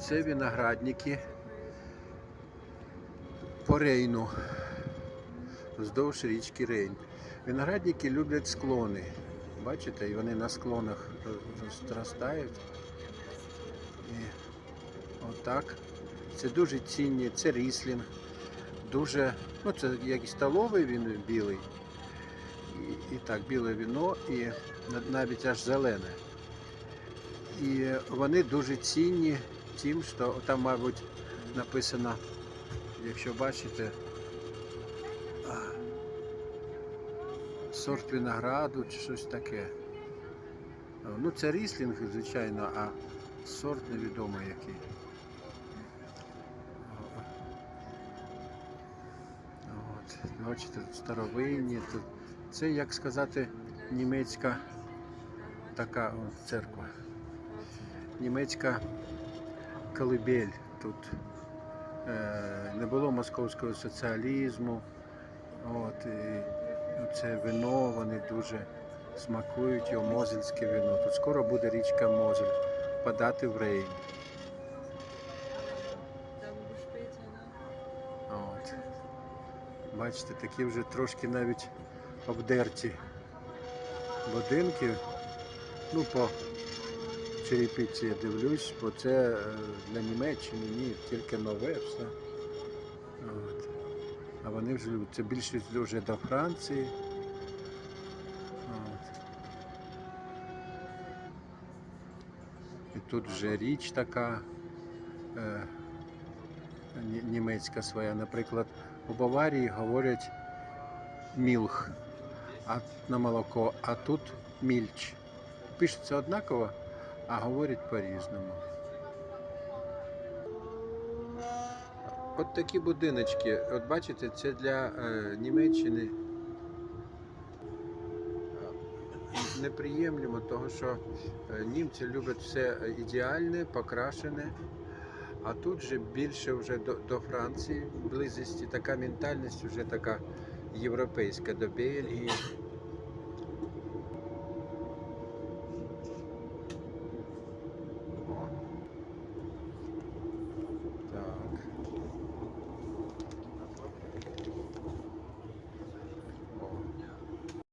Це виноградники по Рейну, вздовж річки Рейн. Виноградники люблять склони. Бачите, і вони на склонах розростають. І отак. Це дуже цінні, це ріслінг. Дуже, ну це як столовий він білий. І, і так, біле віно, і навіть аж зелене. І вони дуже цінні тим, що там, мабуть, написано, якщо бачите, сорт винограду чи щось таке. Ну, це ріслінг, звичайно, а сорт невідомо який. От, бачите, старовинні, тут це, як сказати, німецька така церква. Німецька колибель тут. Е, не було московського соціалізму. От, і це вино, вони дуже смакують його, мозельське вино. Тут скоро буде річка Мозель впадати в Рейн. От. Бачите, такі вже трошки навіть обдерті будинки. Ну, по черепиці я дивлюсь, бо це е, для Німеччини ні, тільки нове все. От. А вони вже люблять. Це більшість вже до Франції. От. І тут вже річ така. Е, німецька своя. Наприклад, у Баварії говорять мілх на молоко, а тут мільч. Пишеться однаково, а говорять по-різному. От такі будиночки, от бачите, це для е, Німеччини неприємлемо, тому що е, німці люблять все ідеальне, покрашене. А тут же більше вже до, до Франції близості, така ментальність вже така європейська, до Бельгії.